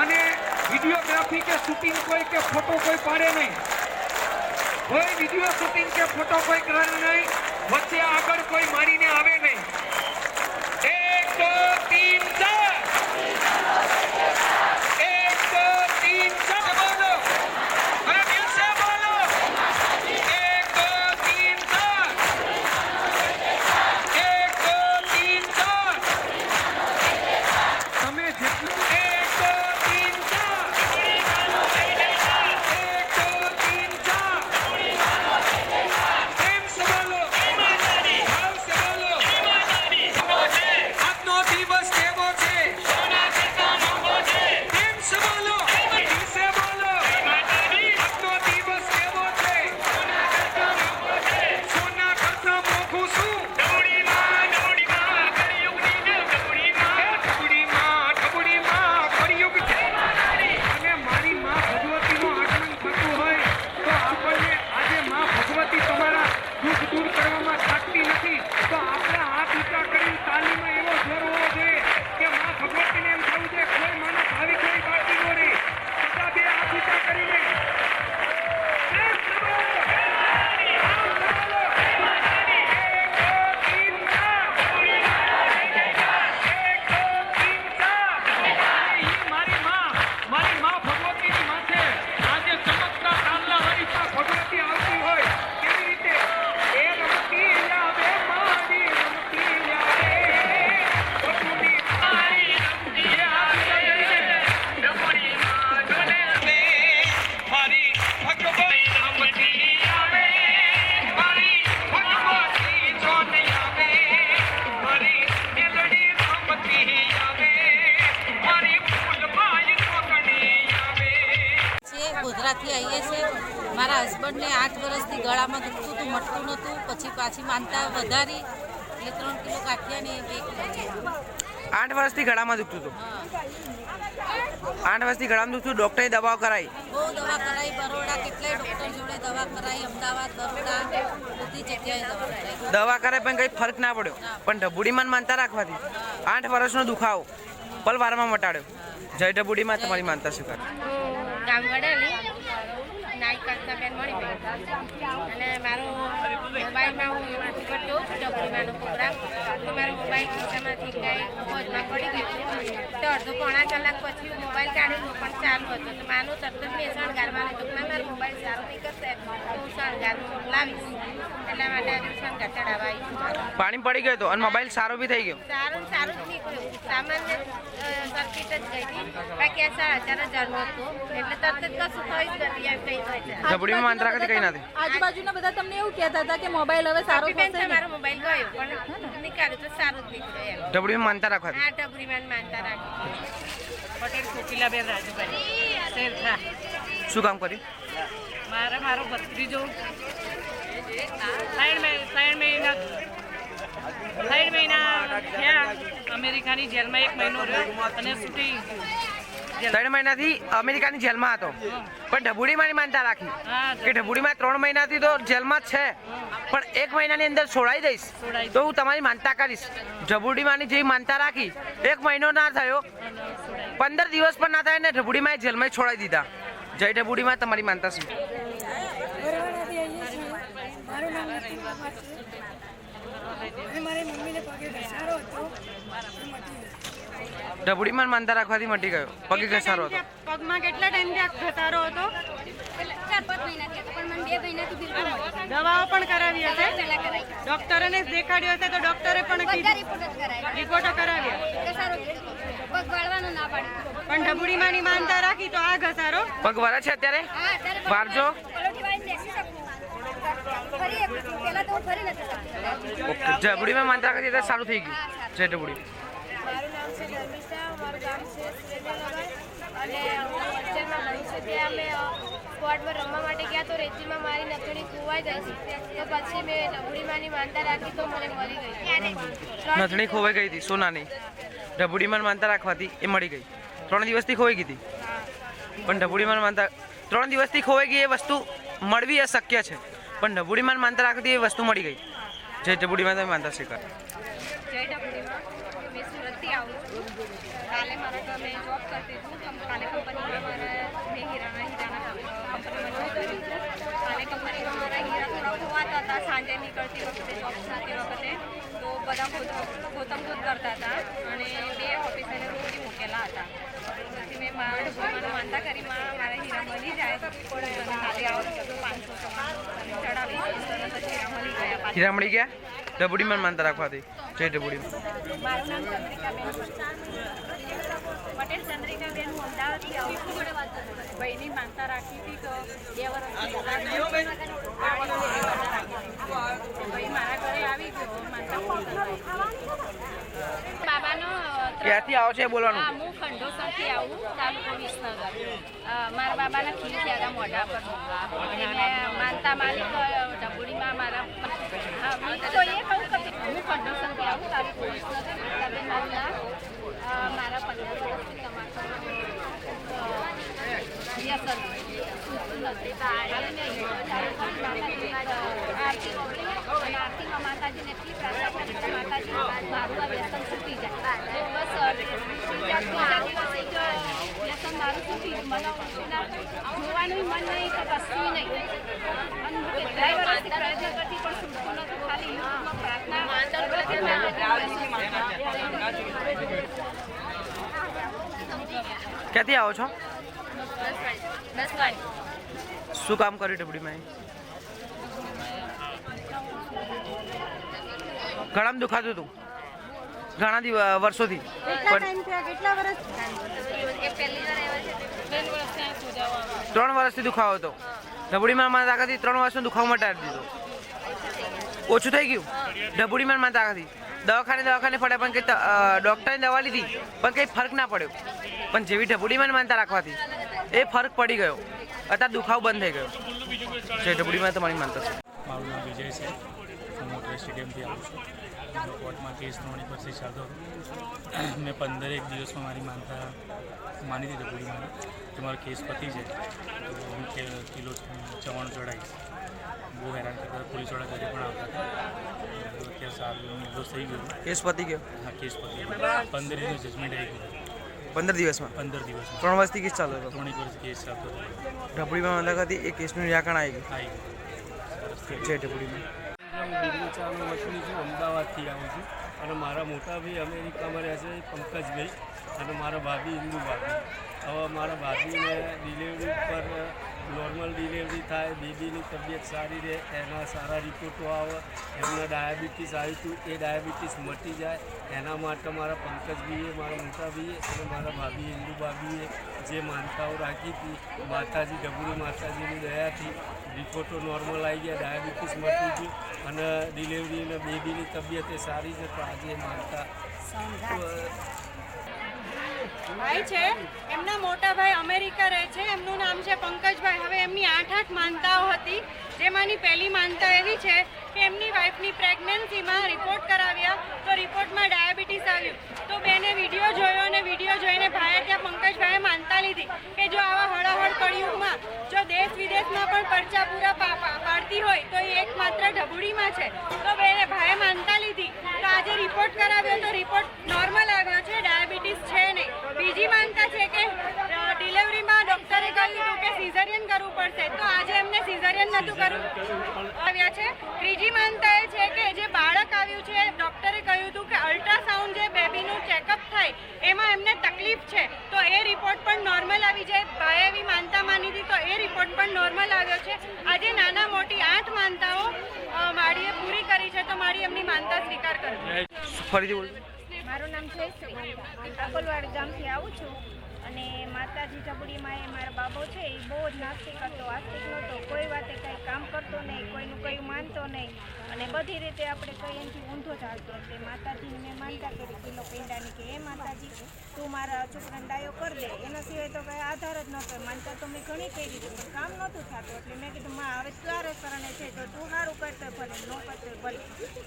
અને વિડીયોગ્રાફી કે શૂટિંગ કોઈ કે ફોટો કોઈ પાડે નહીં. કોઈ વીડિયો શૂટિંગ કે ફોટો કોઈ કરે નહીં. વચ્ચે આગળ કોઈ મારીને આવે નહીં. વધારી એટલે ત્રણ કિલો કાઠિયા ને બે કિલો આઠ વર્ષથી ગળામાં દુખતું હતું. આઠ વર્ષથી ગળામાં દુખતું ડોક્ટરે દવાઓ કરાવી બહુ દવા કરાવી બરોડા કેટલાય ડૉક્ટર જોડે દવા કરાઈ અમદાવાદ બરોડા બધી જગ્યાએ દવા કરાવી દવા કરે પણ કંઈ ફરક ના પડ્યો. પણ ઢબુડીમાં માનતા રાખવાથી. આઠ વર્ષનો દુખાવો. પલવારમાં મટાડ્યો. જય ઢબુડીમાં તમારી માનતા સ્વીકાર. ગામ નાઈ કરતા બેન મળી અને મારો મોબાઈલમાં હું એમાંથી કરતો ડબલીમાંનો પ્રોગ્રામ. તો મારો મોબાઈલ ખિસ્સામાંથી કાંઈ મોજમાં પડી ગયો તો અડધો પોણા કલાક પછી હું મોબાઈલ કાઢેલો પણ ચાલુ હતો. તો માનું તરત જ મેં શણગારવાનું તો ના મારો મોબાઈલ સારો નહીં કરશે તો હું શણગાર લાવીશ. એટલા માટે આજે શણગાર ચડાવવા આવી છું. પાણી પડી ગયું હતો અને મોબાઈલ સારો બી થઈ ગયો? સારું સારું જ નીકળ્યું. સામાન્ય સર્કિટ જ ગઈ હતી. બાકી આ સાડા ચાર હજારનો હતો. એટલે તરત જ કશું થઈ જ નથી એમ કંઈ હોય છે ઢબુડીમાં કઈ નથી. આજુબાજુના બધા તમને એવું કહેતા હતા કે મોબાઈલ હવે સારો થશે મારો મોબાઈલ ગયો પણ નીકળ્યો તો સારું જ નીકળ્યું એમ. ઢબુડીમાં માનતા રાખવાથી હા ઝપડીમાં માનતા રાખી પટેલ કોકિલાબેન રાજુભાઈ. શેરખા શું કામ કર્યું? મારે મારો ભત્રીજો. ત્રણ મહિ- ત્રણ મહિના ત્રણ મહિના થયા. અમેરિકાની જેલમાં એક મહિનો રહ્યો અને છૂટી. જેલ- ત્રણ મહિનાથી અમેરિકાની જેલમાં હતો. પણ ઢબુડીમાં માનતા રાખી. કે ઢબુડીમાં ત્રણ મહિનાથી તો જેલમાં જ છે. પણ એક મહિનાની અંદર છોડાઈ દઈશ. તો હું તમારી માનતા કરીશ. ઢબુડીમાંની જેવી માનતા રાખી એક મહિનો ના થયો. પંદર દિવસ પણ ના થાય ને ઢબુડીમાં જેલમાં છોડાઈ દીધા. જય ઢબુડીમાં તમારી માનતા શું? મારું મમ્મીને પગે ઘસારો હતો. ઢબુડીમાં માનતા રાખવાથી મટી ગયો. પગે ઘસારો હતો. પગમાં કેટલા ટાઈમથી આ ઘસારો હતો? ચાર પાંચ મહિનાથી પણ મને બે મહિનાથી બિલકુલ દવાઓ પણ કરાવી હશે? પહેલા કરાવી. દેખાડ્યો હશે તો ડોક્ટરે પણ રિપોર્ટ જ કરાવ્યા. રિપોર્ટો કરાવ્યા? ઘસારો થતો હતો. પગ વાળવાનું ના પણ માનતા રાખી તો આ ઘસારો? પગ વરા છે અત્યારે? વારજો. ઢબુડીમાં માનતા રાખી સારું થઈ ગયું. જય ઢબુડી. નામ નથણી ખોવાઈ ગઈ હતી. સોનાની. ઢબુડીમાં માનતા રાખવાથી એ મળી ગઈ. ત્રણ દિવસથી ખોવાઈ ગઈ હતી. પણ ઢબુડીમાં માનતા, ત્રણ દિવસથી ખોવાઈ ગઈ એ વસ્તુ મળવી અશક્ય છે. પણ ઢબુડીમાં માનતા રાખવાથી એ વસ્તુ મળી ગઈ. જે ઢબુડીમાં તમે માનતા સ્વીકાર કાલે મારા ઘર મેં જોબ કરતી હતી તો કાલે કંપનીમાં મારા મેં હીરાના હીરાના કંપનીમાં જોબ કરી છે કાલે કંપનીમાં મારા હીરા થોડા ખોવાતા હતા સાંજે નીકળતી વખતે જોબ થતી વખતે તો બધા ગોતમ ગોતમગોત કરતા હતા અને બે ઓફિસરને રોકી મૂકેલા હતા પછી મેં મારા ડબ્બામાં માનતા કરી મારા હીરા મળી જાય મને કાલે આવો પાંચસો ચડાવી તરત હીરા મળી ગયા હીરા મળી ગયા ડબુડીમાં માનતા રાખવાથી ડબુડી મારું નામ ચંદ્રિકાબેન પટેલ ચંદ્રિકાબેન હું અમદાવાદથી ભાઈની માનતા રાખી હતી તો બે ભાઈ મારા ઘરે આવી ગયો. માનતા બાબાનો ક્યાંથી આવો છે બોલવાનું? હા હું ખંડોસરથી આવું તાલુકો વિસનગર મારા બાબાના ખીર થયા મોઢા પર મૂકવા. અને મેં માનતા માલિક ડબુડીમાં મારા હા મેં તો એ કહું કે હું ખંડોસરથી આવું તાલુકો વિસનગર માતાબેન મારું નામ મારા પંદર વર્ષથી વ્યસન અને આરતીમાં માતાજીને એટલી પ્રાર્થના કરી કે માતાજી આ વ્યસન છૂટી જાય. બસ ત્રીજા ત્રીજા દિવસે જ વ્યસન મારું છૂટી જોવાનું મન નહીં કે કશું નહીં. અને હું વર્ષથી પ્રયત્ન કરતી પણ છૂટતું નહોતું ખાલી ક્યાંથી આવો છો? શું કામ કર્યું ડબુડીમાં ઘણામાં દુખાતું હતું. ઘણા વર્ષોથી. પણ કેટલા વર્ષ? એ પહેલી વાર આવ્યા છે ત્રણ વર્ષથી દુખાવો હતો. ડબુડીમાં મારા તાકાથી ત્રણ વર્ષનો દુખાવો મટાડી દીધો. ઓછું થઈ ગયું. ડબુડીમાં મારા તાકાથી. દવાખાને દવાખાને ફર્યા પણ કંઈ ડૉક્ટરે દવા લીધી, પણ કંઈ ફરક ના પડ્યો. પણ જેવી ઢબુડીમાં માનતા રાખવાથી, એ ફરક પડી ગયો. અત્યારે દુખાવો બંધ થઈ ગયો. જે ઢબુડીમાં તમારી માનતા છે. મારું નામ વિજય છે. હું મોટર સ્ટેડિયમથી આવું છું. કોર્ટમાં કેસ નોંધણી પરથી ચાલતો હતો. મેં પંદરેક દિવસમાં મારી માનતા માની પૂરી માની કે મારો કેસ પતી જાય. હું કિલો ચવાણું ચડાવીશ. બહુ હેરાન કરતા પોલીસવાળા ઘરે પણ આવતા હતા. સારું નિર્દોષ થઈ ગયો. કેસ પતી ગયો? હા કેસ પતી ગયો. પંદર દિવસ જજમેન્ટ આવી ગયું. પંદર દિવસમાં? પંદર દિવસમાં. ત્રણ વર્ષથી કેસ ચાલતો હતો? ત્રણ વર્ષ કેસ ચાલતો હતો. ઢબળીમાં અલગ હતી એ કેસનું નિરાકરણ આવી ગયું? આવી ગયું. જય ઢબુડીમાં. હું ડિગ્રી ચાનું છું અમદાવાદથી આવું છું. અને મારા મોટા ભાઈ અમેરિકામાં રહે છે પંકજભાઈ. અને મારા ભાભી હિન્દુ ભાભી હવે મારા ભાભીને ડિલિવરી પર નોર્મલ ડિલિવરી થાય બેબીની તબિયત સારી રહે એના સારા રિપોર્ટો આવે એમને ડાયાબિટીસ આવ્યું હતું એ ડાયાબિટીસ મટી જાય એના માટે મારા પંકજભાઈએ મારા મોટાભાઈએ અને મારા ભાભી ઇન્દુ ભાભીએ જે માનતાઓ રાખી હતી માતાજી ડબુરી માતાજીની દયાથી રિપોર્ટો નોર્મલ આવી ગયા ડાયાબિટીસ મટી ગયું અને ડિલિવરી અને બેબીની તબિયત એ સારી છે તો આજે માનતા. ભાઈ છે. એમના મોટા ભાઈ અમેરિકા રહે છે. એમનું નામ છે પંકજભાઈ. હવે એમની આઠ આઠ માનતાઓ હતી. જેમાંની પહેલી માનતા એવી છે કે એમની વાઈફની પ્રેગ્નન્સીમાં રિપોર્ટ કરાવ્યા તો રિપોર્ટમાં ડાયાબિટીસ આવ્યું. તો બેને વીડિયો જોયો અને વીડિયો જોઈને ભાઈએ ત્યાં પંકજભાઈએ માનતા લીધી કે જો આવા હળહળ કળિયુગમાં જો દેશ વિદેશમાં પણ પરચા પૂરા પાડતી હોય તો એ એકમાત્ર ઢબુડીમાં છે. તો બેને ભાઈએ માનતા લીધી તો આજે રિપોર્ટ કરાવ્યો તો રિપોર્ટ નોર્મલ આવ્યો છે ડાયાબિટીસ છે નહીં છે કે ડિલિવરીમાં ડૉક્ટરે કહ્યું હતું કે સિઝરિયન કરવું પડશે. તો આજે એમને સિઝરિયન નહોતું કરવું આવ્યા છે. ત્રીજી માનતા એ છે કે જે બાળક આવ્યું છે, ડૉક્ટરે કહ્યું હતું કે અલ્ટ્રાસાઉન્ડ જે બેબીનું ચેકઅપ થાય, એમાં એમને તકલીફ છે. તો એ રિપોર્ટ પણ નોર્મલ આવી જાય. ભાઈ એવી માનતા માની હતી, તો એ રિપોર્ટ પણ નોર્મલ આવ્યો છે. આજે નાના મોટી આઠ માનતાઓ મારીએ પૂરી કરી છે. તો મારી એમની માનતા સ્વીકાર કરવી ફરીથી બોલ મારું નામ જયશ્રી. અકોલવાડ ગામથી આવું છું. અને માતાજી ચબડીમાં એ મારા બાબો છે, એ બહુ જ નાસ્તિક હતો, આસ્તિક નહોતો, કોઈ વાતે કંઈ કામ કરતો નહીં, કોઈનું કંઈ માનતો નહીં. અને બધી રીતે આપણે કંઈ એનાથી ઊંધો ચાલતો એટલે માતાજીને મેં માનતા કરી કિલો પેંડાની કે એ માતાજી, તું મારા છોકરાને ડાયો કર દે એના સિવાય તો કંઈ આધાર જ નહોતો, માનતા તો મેં ઘણી કરી હતી, પણ કામ નહોતું થતું. એટલે મેં કીધું, માં, હવે તારે શરણે છે તો તું સારું કરતો ભલે ન કરતો ભલે.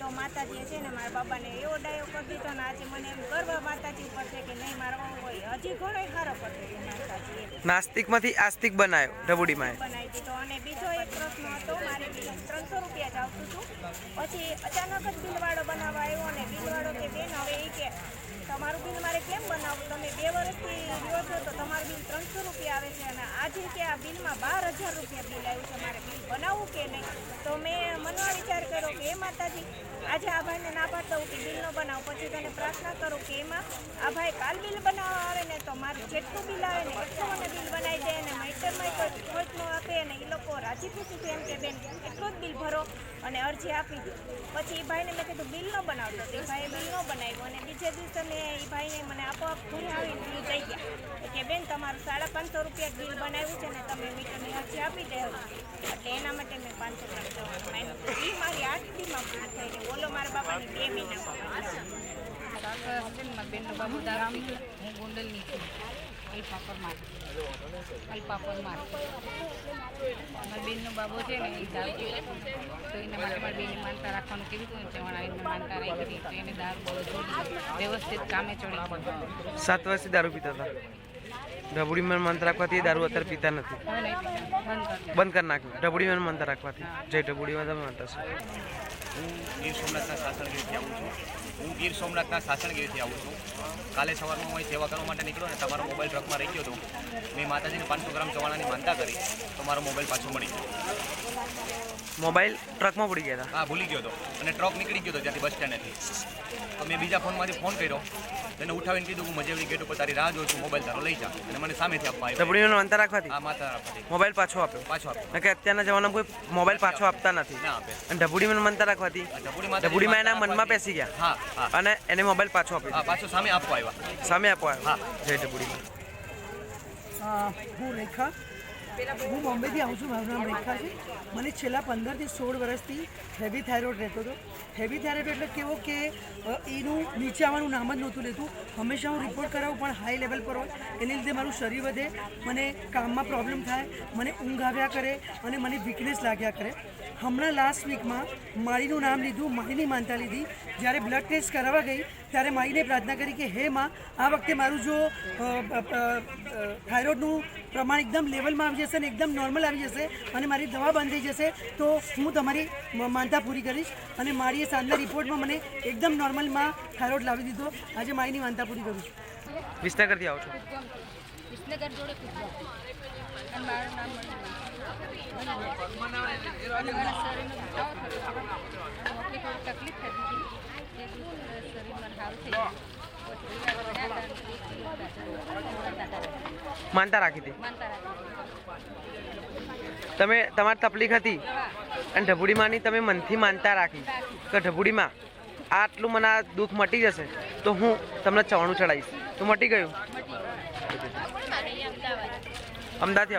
તો માતાજીએ છે ને મારા બાબાને એવો ડાયો કરી દીધો ને આજે મને એમ ગર્વ માતાજી ઉપર છે કે નહીં, મારો હોય હજી ઘણો સારો કરતો નાસ્તિકમાંથી આસ્તિક બનાવ્યો ઢબુડીમાં બનાવી દીધો. અને બીજો એક પ્રશ્ન હતો, મારે ત્રણસો રૂપિયા જ આવતું હતું. પછી અચાનક જ બિલવાળો બનાવવા આવ્યો અને બિલવાળો કે બેન, હવે એ કે, તમારું બિલ મારે કેમ બનાવવું? તમે બે વર્ષથી રહ્યો તો તમારું બિલ ત્રણસો રૂપિયા આવે છે અને આજે કે આ બિલમાં બાર હજાર રૂપિયા બિલ આવ્યું છે, મારે બિલ બનાવવું કે નહીં? તો મેં મનમાં વિચાર કર્યો કે એ માતાજી, આજે આ ભાઈને ના પાડતો હું બિલ ન બનાવ. પછી તને પ્રાર્થના કરું કે, એમાં આ ભાઈ કાલ બિલ બનાવવા મારું જેટલું બિલ આવે ને એટલું મને બિલ બનાવી દે અને માઇટરમાં કોઈ ખોટ ન આપે અને એ લોકો રાજી ખુશીથી એમ કે, બેન, એટલું જ બિલ ભરો અને અરજી આપી દો. પછી એ ભાઈને મેં કીધું, બિલ ન બનાવતો. તો એ ભાઈએ બિલ ન બનાવ્યું અને બીજે દિવસે મેં એ ભાઈને મને આપોઆપ ઘરે આવીને બિલ દઈ ગયા. કે, બેન, તમારું સાડા પાંચસો રૂપિયા બિલ બનાવ્યું છે ને તમે મીટરની અરજી આપી દે એટલે એના માટે મેં પાંચસો રૂપિયા માન્યું એ મારી આઠ દીમાં પૂરી થઈ ઓલો મારા બાપાની બે મહિના બેનનો બાબુ દારૂ હું ગોંડલની છું અલ્પાપરમાં અલ્પાપરમાં મારા બેનનો બાબો છે ને એ દારૂ તો એના માટે મારી બેને માનતા રાખવાનું કીધું હતું ને ચવાણ આવીને માનતા રાખી હતી તો એને દારૂ બહુ છોડી વ્યવસ્થિત કામે ચડી સાત વર્ષથી દારૂ પીતા હતા. ઢબુડીમાં મંત્ર રાખવાથી દારૂ અત્યારે પીતા નથી. બંધ કરી નાખ્યું. ઢબુડીમાં મંત્ર રાખવાથી. જય ઢબુડીમાં તમે માનતા છો હું ગીર સોમનાથના સાસણગીરથી આવું છું. હું ગીર સોમનાથના સાસણગીરથી આવું છું. કાલે સવારમાં હું સેવા કરવા માટે નીકળ્યો ને તમારો મોબાઈલ ટ્રકમાં રહી ગયો હતો. મેં માતાજીને પાંચસો ગ્રામ ચવાણાની માનતા કરી. તો મારો મોબાઈલ પાછો મળી ગયો. મોબાઈલ ટ્રકમાં પડી ગયા હતા? હા ભૂલી ગયો હતો. અને ટ્રક નીકળી ગયો હતો ત્યાંથી બસ સ્ટેન્ડેથી. તો મેં બીજા ફોનમાંથી ફોન કર્યો. તેને ઉઠાવીને કીધું હું મજેવડી ગેટ ઉપર તારી રાહ જોઉં છું મોબાઈલ તારો લઈ જા. અને મને સામેથી આપવા આવ્યો. ઢબુડીમાં અંતર રાખવાથી? હા માતા રાખવાથી મોબાઈલ પાછો આપ્યો? પાછો આપ્યો. કે અત્યારના જમાનામાં કોઈ મોબાઈલ પાછો આપતા નથી. ના આપે. અને ઢબુડીમાં મંત્ર રાખવાથી? ઢબુડી ઢબુડીમાં એના મનમાં બેસી ગયા. હા હા. અને એને મોબાઈલ પાછો આપ્યો. હા પાછો સામે આપવા આવ્યા. સામે આપવા આવ્યા. હા. જય અ, હું રેખા. હું બોમ્બેથી આવું છું, મારું નામ રેખા છે. મને છેલ્લા પંદરથી સોળ વર્ષથી હેવી થાઇરોઇડ રહેતો હતો. હેવી થાઇરોઇડ એટલે કેવો કે એનું નીચે આવવાનું નામ જ નહોતું લેતું. હંમેશા હું રિપોર્ટ કરાવું, પણ હાઈ લેવલ પર હોય. એને લીધે મારું શરીર વધે, મને કામમાં પ્રોબ્લેમ થાય, મને ઊંઘ આવ્યા કરે, અને મને વીકનેસ લાગ્યા કરે. હમણાં લાસ્ટ વીકમાં માળીનું નામ લીધું માળીની માનતા લીધી. જ્યારે બ્લડ ટેસ્ટ કરાવવા ગઈ ત્યારે માળીને પ્રાર્થના કરી કે હે માં આ વખતે મારું જો થાઇરોઇડનું પ્રમાણ એકદમ લેવલમાં આવી જશે અને એકદમ નોર્મલ આવી જશે અને મારી દવા બંધ થઈ જશે તો હું તમારી માનતા પૂરી કરીશ. અને મારીએ સાંજના રિપોર્ટમાં મને એકદમ નોર્મલમાં થાઇરોઇડ લાવી દીધો. આજે મારીની માનતા પૂરી કરું છું. વિસનગરથી આવું છું. વિસનગર જોડે મારું નામ તકલીફ થતી હતી તે સારું થઈ માનતા રાખી હતી? તમે તમારી તકલીફ હતી અને ઢબુડીમાંની તમે મનથી માનતા રાખી કે ઢબુડીમાં આટલું મને આ દુઃખ મટી જશે તો હું તમને ચવાણું ચડાવીશ. તો મટી ગયું? અમદાવાદથી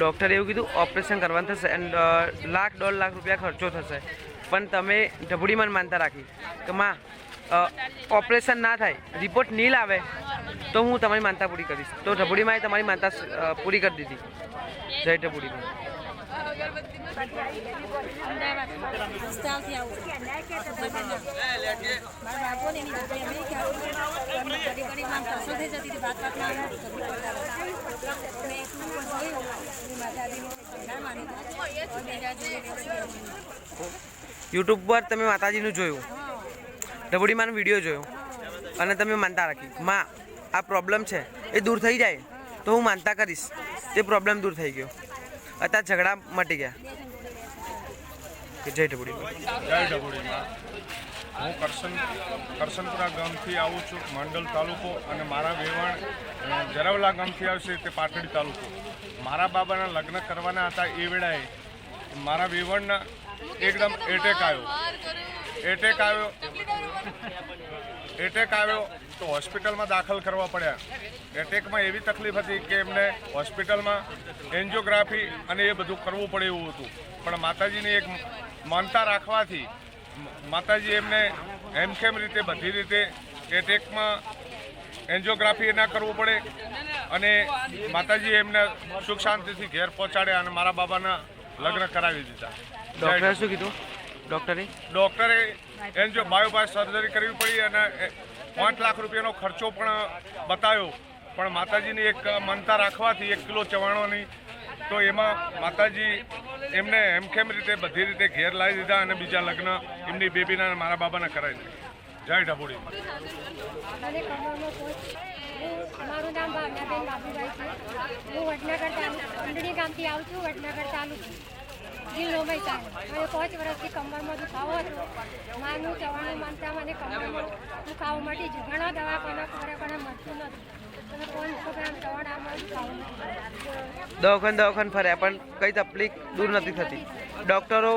ડૉક્ટરે એવું કીધું, ઓપરેશન કરવાનું થશે એન્ડ લાખ, દોઢ લાખ રૂપિયા ખર્ચો થશે. પણ તમે ઢબુડીમાં માનતા રાખી કે, માં ઓપરેશન ના થાય, રિપોર્ટ નીલ આવે તો હું તમારી માનતા પૂરી કરીશ. તો ઢબુડીમાં તમારી માનતા પૂરી કરી દીધી. જય ઢબુડીમાં. યુટ્યુબ પર તમે માતાજીનું જોયું. ઢબુડીમાંનો વીડિયો જોયો. અને તમે માનતા રાખી. માં, આ પ્રોબ્લેમ છે, એ દૂર થઈ જાય. તો હું માનતા કરીશ. તે પ્રોબ્લેમ દૂર થઈ ગયો. અત્યારે ઝઘડા મટી ગયા. જય ઢબુડી. જય ડબુડીમાં હું કરશન, કરશનપુરા ગામથી આવું છું, મંડલ તાલુકો અને મારા વેવાણ જરાવલા ગામથી આવશે તે પાટડી તાલુકો. મારા બાબાના લગ્ન કરવાના હતા એ વેળાએ મારા વેવણના એકદમ એટેક આવ્યો. એટેક આવ્યો. એટેક આવ્યો. તો હોસ્પિટલમાં દાખલ કરવા પડ્યા. એટેકમાં એવી તકલીફ હતી કે એમને હોસ્પિટલમાં એન્જિયોગ્રાફી અને એ બધું કરવું પડે એવું હતું. પણ માતાજીની એક માનતા રાખવાથી માતાજી એમને હેમખેમ રીતે બધી રીતે એટેકમાં એન્જિયોગ્રાફી ના કરવું પડે અને માતાજી એમને સુખ શાંતિથી ઘેર પહોંચાડ્યા અને મારા બાબાના લગ્ન કરાવી દીધા. ડૉક્ટરે શું કીધું? ડૉક્ટરે? ડૉક્ટરે એન્જિયો બાયોપાસ સર્જરી કરવી પડી અને પાંચ લાખ રૂપિયાનો ખર્ચો પણ બતાવ્યો પણ માતાજીની એક મનતા રાખવાથી એક કિલો ચવાણોની, તો એમાં માતાજી એમને એમખેમ રીતે બધી રીતે ઘેર લાવી દીધા અને બીજા લગ્ન એમની બેબીના અને મારા બાબાના કરાવી દીધા. જય ઢબુડી. મારું નામ ભાવનાબેન બાબુભાઈ છે. હું વડનગર તાલુકા, અંડણી ગામથી આવું છું, વડનગર તાલુકા. જિલ્લો મહેસાણા મને પાંચ વર્ષથી કમરમાં દુખાવો હતો. માનું ચવાણું માનતા મને કમરમાં દુખાવો મટી છે ઘણા દવાખાના કરે પણ મળતું નથી. દવાખાન દવાખાન ફર્યા પણ કઈ તકલીફ દૂર નથી થતી. ડૉક્ટરો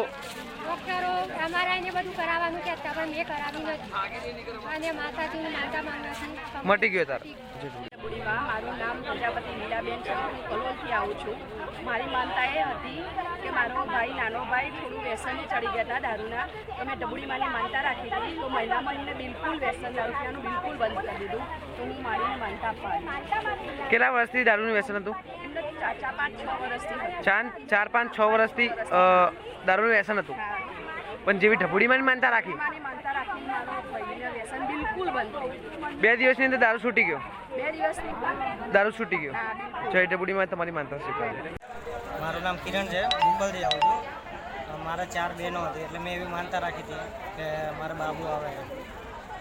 ડોક્ટરો અમારા એને બધું કરાવવાનું કહેતા પણ મેં કરાવ્યું નથી. અને માતાજીની માનતા માંગવાથી મટી ગયો તાર ડબુડીમાં મારું નામ પ્રજાપતિ લીલાબેન છે. હું કલોલથી આવું છું. મારી માનતા એ હતી કે મારો ભાઈ નાનો ભાઈ થોડું વ્યસને ચડી ગયા હતા દારૂના. તો મેં ડબુડીમાંની માનતા રાખી હતી તો મહિનામાં મહિને બિલકુલ વ્યસન દારૂ પીવાનું બિલકુલ બંધ કરી દીધું. તો હું મારીને માનતા આપવાની કેટલા વર્ષથી દારૂનું વ્યસન હતું? ચાર ચાર પાંચ છ વર્ષથી ચાર ચાર પાંચ છ વર્ષથી દારૂનું વ્યસન હતું. પણ જેવી ઢબુડીમાં માનતા રાખી? મારી મારો બે દિવસની અંદર દારૂ છૂટી ગયો. દારૂ છૂટી ગયો. જય ઢબુડીમાં તમારી માનતા સ્વીકારી. મારું નામ કિરણ છે મુંબઈથી આવું છું. મારા ચાર બહેનો હતી એટલે મેં એવી માનતા રાખી હતી કે મારા બાબુ આવે.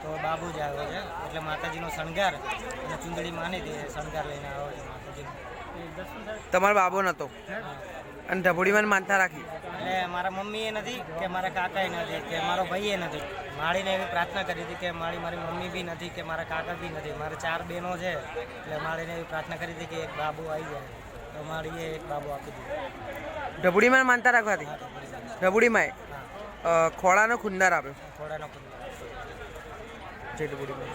તો બાબુ જ આવ્યો છે એટલે માતાજીનો શણગાર અને ચૂંદડી માની હતી શણગાર લઈને આવ્યો છે માતાજીનો તમારો બાબો નહોતો અને ઢબોડીમાં માનતા રાખી? એટલે મારા મમ્મીએ નથી કે મારા કાકાએ નથી કે મારો ભાઈએ નથી. માળીને એવી પ્રાર્થના કરી હતી કે માળી મારી મમ્મી બી નથી કે મારા કાકા બી નથી. મારે ચાર બહેનો છે એટલે માળીને એવી પ્રાર્થના કરી હતી કે એક બાબુ આવી જાય. તો માળીએ એક બાબુ આપી દીધો. ઢબુડીમાં માનતા રાખવાથી ઢબુડીમાં ખોળાનો ખુંદાર આપ્યો. થોડાનો જય ઢબુડીમાં